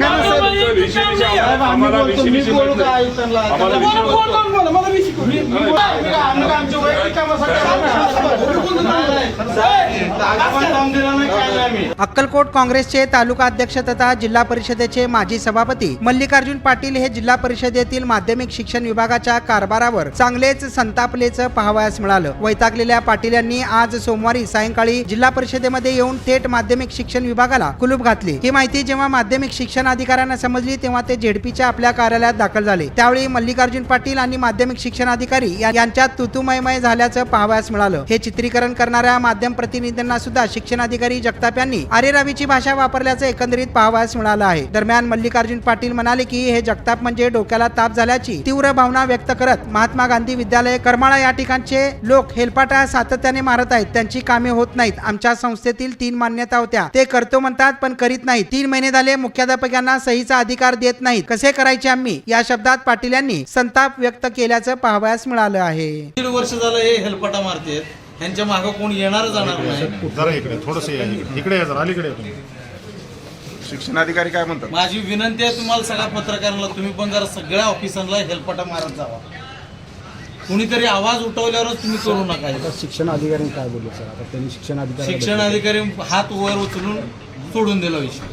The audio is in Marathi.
सांगा ना विषय साहेब, आम्ही बोलतो, मी बोलू माहिती का नाही. आयुक्तांना? आम्हाला बोला, विषय बोला, माहिती बोला, बोला, मला विषय करू. मी- मी बोलतो, आम्ही का- आम्ही का आमच्या वैयक्तिक कामासाठी दाखवा दम दिला नाही, काय नाही आम्ही. अक्कलकोट काँग्रेसचे तालुका अध्यक्ष तथा जिल्हा परिषदेचे माजी सभापती मल्लिकार्जुन पाटील हे जिल्हा परिषदेतील माध्यमिक शिक्षण विभागाच्या कारभारावर चांगलेच संतापलेचं पाहावयास मिळालं. वैतागलेल्या पाटील यांनी आज सोमवारी सायंकाळी जिल्हा परिषदेमध्ये येऊन थेट माध्यमिक शिक्षण विभागाला कुलूप घातली. ही माहिती जेव्हा माध्यमिक शिक्षण अधिकाऱ्यांना समजली तेव्हा ते झेडपीच्या आपल्या कार्यालयात दाखल झाले. त्यावेळी मल्लिकार्जुन पाटील आणि माध्यमिक शिक्षण अधिकारी यांच्यात तुतुमयमय झाल्याचं पाहावयास मिळालं. हे चित्रीकरण करणाऱ्या माध्यम प्रतिनिधींना सुद्धा शिक्षणाधिकारी जगताप यांनी आरेरावीची भाषा वापरल्याचं एकंदरीत पाहावयास मिळालं आहे. दरम्यान मल्लिकार्जुन पाटील म्हणाले की हे जगताप म्हणजे डोक्याला ताप झाल्याची तीव्र भावना व्यक्त करत महात्मा गांधी विद्यालय करमाळा या ठिकाणचे लोक हेलपाटा सातत्याने मारत आहेत. त्यांची कामे होत नाहीत. आमच्या संस्थेतील तीन मान्यता होत्या. ते करतो म्हणतात पण करीत नाहीत. तीन महिने झाले मुख्याध्यापकांना सहीचा अधिकार देत नाहीत. कसे करायचे आम्ही? या शब्दात पाटील यांनी संताप व्यक्त केल्याचं पाहावयास मिळालं आहे. दीड वर्ष झालं हे हेलपाटा मारतेत. ह्यांच्या मागं कोण येणार जाणार नाही. जरा इकडे थोडस या इकडे. इकडे या जरा अलीकडे या तुम्ही. शिक्षणाधिकारी काय म्हणतात? माझी विनंती आहे तुम्हाला सगळ्या पत्रकारांना तुम्ही पण जरा सगळ्या ऑफिसांना हेलपाटा मारत जावा. कुणीतरी आवाज उठवल्यावरच तुम्ही करू नका हे. शिक्षण अधिकारी काय बोलले सर? आता त्यांनी शिक्षण अधिकारी शिक्षण अधिकारी हात वर उचलून सोडून दिला विषय.